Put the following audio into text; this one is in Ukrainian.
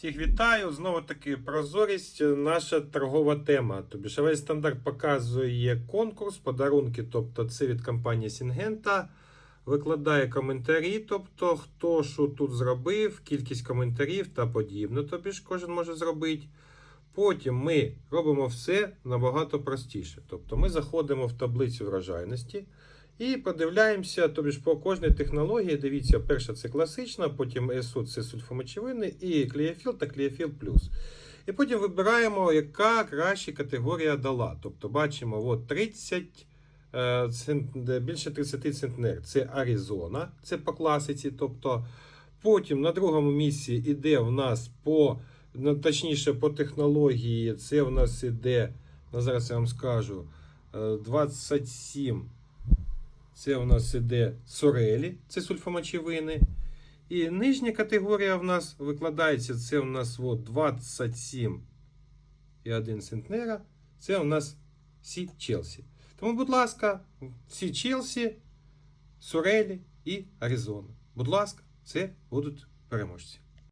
Всіх вітаю. Знову таки прозорість наша торгова тема. Тобі ж весь стандарт показує конкурс, подарунки, тобто це від компанії Сінгента. Викладає коментарі, тобто хто що тут зробив, кількість коментарів та подібне. Тобі ж кожен може зробити. Потім ми робимо все набагато простіше. Тобто ми заходимо в таблицю врожайності і подивляємося, тобі по кожній технології. Дивіться, перша це класична, потім ЕСУ це сульфомочевини, і клієфіл та клієфіл плюс. І потім вибираємо, яка краща категорія дала. Тобто бачимо, от 30, е, більше 30 центнер це Аризона, це по класиці. Тобто потім на другому місці іде в нас по, ну, точніше, по технології, це в нас іде, ну, зараз я вам скажу, е, 27. Це у нас іде сорелі, це сульфомочевини. І нижня категорія в нас викладається, це у нас от 27 і 1 центнера. Це у нас Сі Челсі. Тому, будь ласка, Сі Челсі, Сорелі і Аризона. Будь ласка, це будуть переможці.